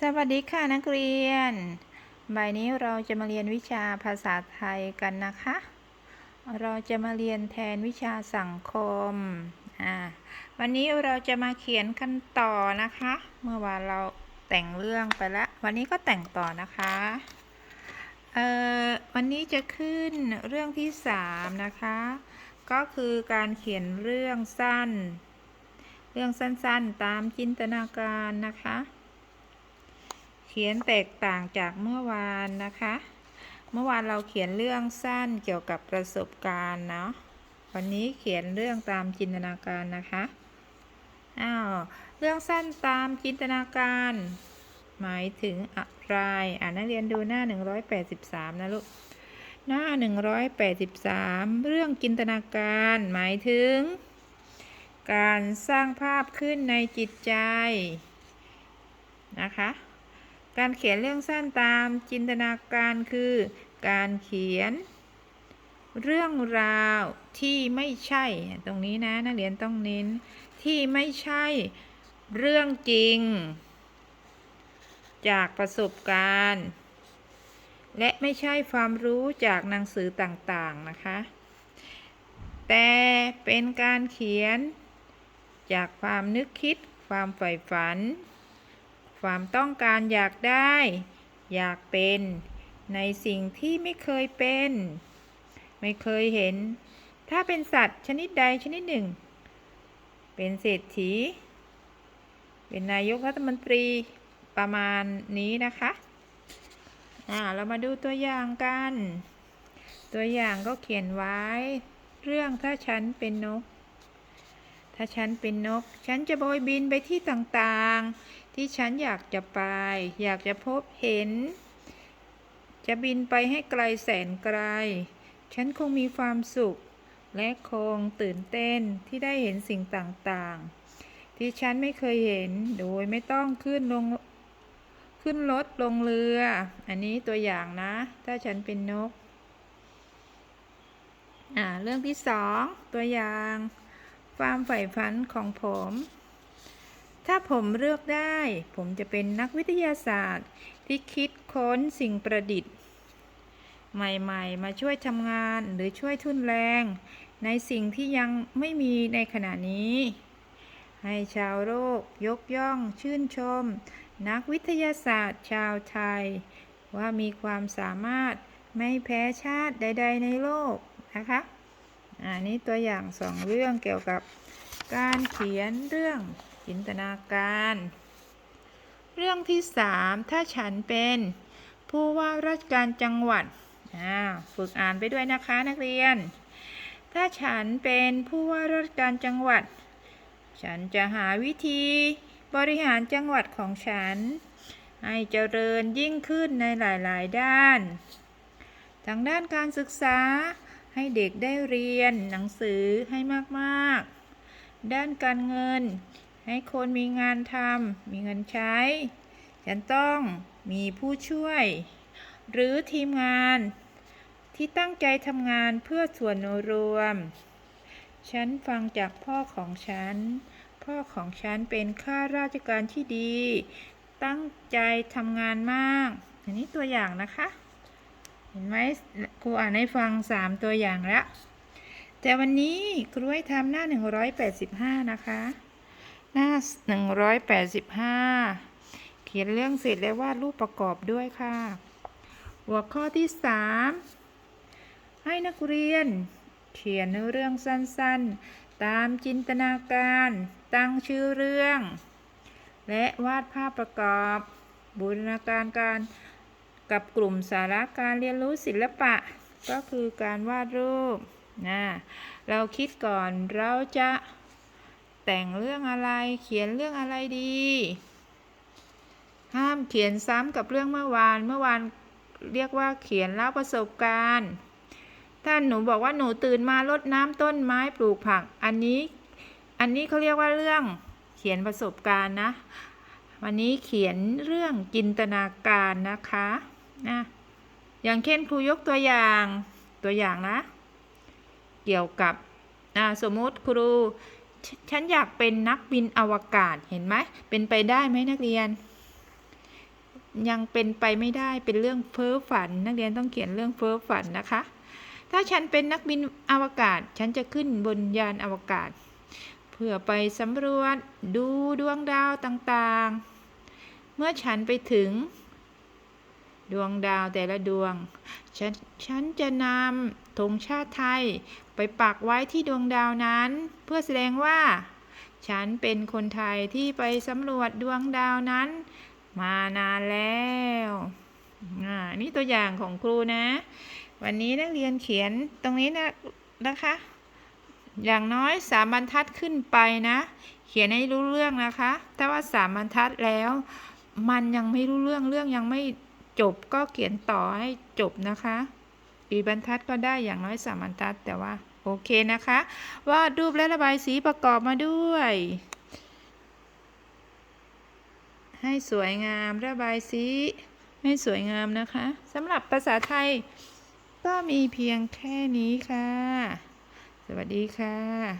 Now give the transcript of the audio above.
สวัสดีค่ะนักเรียนบ่ายนี้เราจะมาเรียนวิชาภาษาไทยกันนะคะ เราจะมาเรียนแทนวิชาสังคม อ่า วันนี้เราจะมาเขียนกันต่อนะคะ เมื่อวานเราแต่งเรื่องไปแล้ว วันนี้ก็แต่งต่อนะคะ เอ่อ วันนี้จะขึ้นเรื่องที่สามนะคะ ก็คือการเขียนเรื่องสั้น เรื่องสั้นๆตามจินตนาการนะคะ ขียนแตกต่างจากเมื่อวานนะคะ เมื่อวานเราเขียนเรื่องสั้นเกี่ยวกับประสบการณ์เนาะ วันนี้เขียนเรื่องตามจินตนาการนะคะ อ้าว เรื่องสั้นตามจินตนาการ หมายถึงอะไรอ่านักเรียนดูหน้า 183 นะลูก หน้า 183 เรื่องจินตนาการหมายถึง การสร้างภาพขึ้นในจิตใจนะคะ การเขียนเรื่องสั้นตามจินตนาการคือ การเขียน เรื่องราวที่ไม่ใช่ตรงนี้นะนักเรียนต้องเน้นที่ไม่ใช่เรื่องจริง จากประสบการณ์ และไม่ใช่ความรู้จากหนังสือต่างๆนะคะ แต่เป็นการเขียนจากความนึกคิดความใฝ่ฝัน ความต้องการอยากได้ อยากเป็น ในสิ่งที่ไม่เคยเป็น ไม่เคยเห็น ถ้าเป็นสัตว์ชนิดใดชนิดหนึ่ง เป็นเศรษฐี เป็นนายกรัฐมนตรีประมาณนี้นะคะอ่าเรามาดูตัวอย่างกัน ตัวอย่างก็เขียนไว้ เรื่องถ้าฉันเป็นนก ถ้าฉันเป็นนก ฉันจะโบยบินไปที่ต่างๆ ที่ฉันอยากจะไป อยากจะพบเห็น จะบินไปให้ไกลแสนไกล ฉันคงมีความสุข และคงตื่นเต้นที่ได้เห็นสิ่งต่างๆ ที่ฉันไม่เคยเห็นโดยไม่ต้องขึ้นลงขึ้นรถลงเรือ อันนี้ตัวอย่างนะ ถ้าฉันเป็นนก อ่า เรื่องที่สองตัวอย่าง ความใฝ่ฝันของผม ถ้าผมเลือกได้ ผมจะเป็นนักวิทยาศาสตร์ที่คิดค้นสิ่งประดิษฐ์ ใหม่ๆ มาช่วยทำงานหรือช่วยทุนแรง ในสิ่งที่ยังไม่มีในขณะนี้ ให้ชาวโลกยกย่องชื่นชม นักวิทยาศาสตร์ชาวไทย ว่ามีความสามารถไม่แพ้ชาติใด ๆ ในโลกนะคะ อันนี้ตัวอย่างสองเรื่องเกี่ยวกับการเขียนเรื่องจินตนาการ เรื่องที่สามถ้าฉันเป็นผู้ว่าราชการจังหวัดฝึกอ่านไปด้วยนะคะนักเรียน ถ้าฉันเป็นผู้ว่าราชการจังหวัด ฉันจะหาวิธีบริหารจังหวัดของฉัน ให้เจริญยิ่งขึ้นในหลาย ๆ ด้าน ทางด้านการศึกษา ให้เด็กได้เรียนหนังสือให้มากๆ ด้านการเงิน ให้คนมีงานทำมีเงินใช้ ฉันต้องมีผู้ช่วย หรือทีมงาน ที่ตั้งใจทำงานเพื่อส่วนรวม ฉันฟังจากพ่อของฉัน พ่อของฉันเป็นข้าราชการที่ดี ตั้งใจทำงานมาก อันนี้ตัวอย่างนะคะ เห็นไหมครูอ่านให้ฟังสามตัวอย่างแล้วแต่วันนี้ครูให้ทำหน้า 185 นะคะ หน้า 185 เขียนเรื่องเสร็จแล้ววาดรูปประกอบด้วยค่ะ หัวข้อที่ 3 ให้นักเรียน เขียนเรื่องสั้นๆ ตามจินตนาการ ตั้งชื่อเรื่อง และวาดภาพประกอบ บูรณาการการ กับกลุ่มสาระการเรียนรู้ศิลปะ ก็คือการวาดรูปนะเราคิดก่อนเราจะแต่งเรื่องอะไรเขียนเรื่องอะไรดี ห้ามเขียนซ้ำกับเรื่องเมื่อวานเมื่อวานเรียกว่าเขียนเล่าประสบการณ์ ถ้าหนูบอกว่าหนูตื่นมารดน้ำต้นไม้ปลูกผัก อันนี้ อันนี้เขาเรียกว่าเรื่องเขียนประสบการณ์นะ วันนี้เขียนเรื่องจินตนาการนะคะ นะอย่างเช่นครูยกตัวอย่างตัวอย่างนะ เกี่ยวกับสมมติครูฉันอยากเป็นนักบินอวกาศเห็นไหมเป็นไปได้ไหมนักเรียน ยังเป็นไปไม่ได้เป็นเรื่องเพ้อฝัน นักเรียนต้องเขียนเรื่องเพ้อฝันนะคะ ถ้าฉันเป็นนักบินอวกาศ ฉันจะขึ้นบนยานอวกาศ เพื่อไปสำรวจดูดวงดาวต่างๆ เมื่อฉันไปถึง ดวงดาวแต่ละดวง ฉันฉันจะนำธงชาติไทยไปปักไว้ที่ดวงดาวนั้น เพื่อแสดงว่า ฉันเป็นคนไทยที่ไปสำรวจดวงดาวนั้น มานานแล้วอ่านี่ตัวอย่างของครูนะ วันนี้นักเรียนเขียนตรงนี้นะนะคะ อย่างน้อยสามบรรทัดขึ้นไปนะ เขียนให้รู้เรื่องนะคะ ถ้าว่าสามบรรทัดแล้ว มันยังไม่รู้เรื่องเรื่องยังไม่ จบก็เขียนต่อให้จบนะคะกี่บรรทัดก็ได้อย่างน้อยสามบรรทัดแต่ว่าโอเคนะคะวาดรูปและระบายสีประกอบมาด้วย ให้สวยงามระบายสีให้สวยงามนะคะสำหรับภาษาไทยก็มีเพียงแค่นี้ค่ะ สวัสดีค่ะ